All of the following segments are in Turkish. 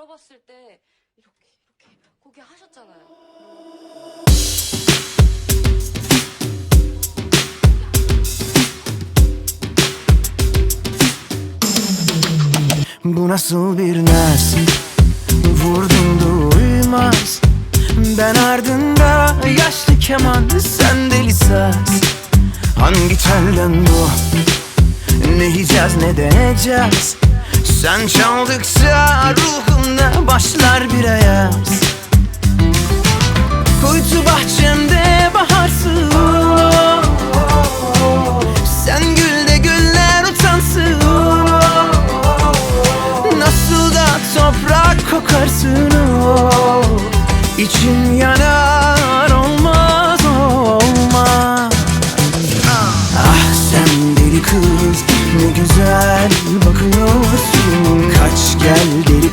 물어봤을 때 이렇게 이렇게 고개 하셨잖아요. Bu nasıl bir nas Vurdum da uymaz Ben ardında yaşlı keman Sen deli saz Hangi telden bu Ne yiyeceğiz ne deneyeceğiz Sen çaldıkça ruhumda başlar bir ayaz. Kuytu bahçemde baharsın Sen gül de güller utansın Nasıl da toprak kokarsın? İçim yanar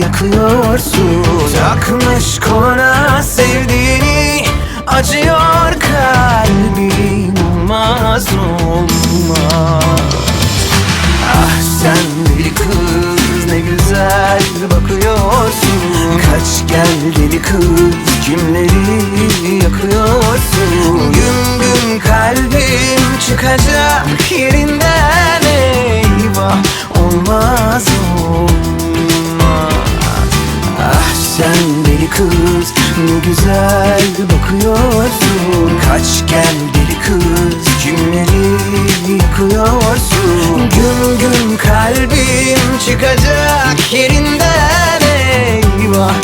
yakıyorsun. Takmış koluna sevdiğini acıyor kalbim olmaz olmaz. Ah sen deli kız ne güzel bakıyorsun. Kaç gel deli kız kimleri yakıyorsun? Gün gün kalbim çıkacak yerinden Sen deli kız ne güzel bakıyorsun. Kaç gel deli kız kimleri yıkıyorsun. Güm güm kalbim çıkacak yerinden eyvah.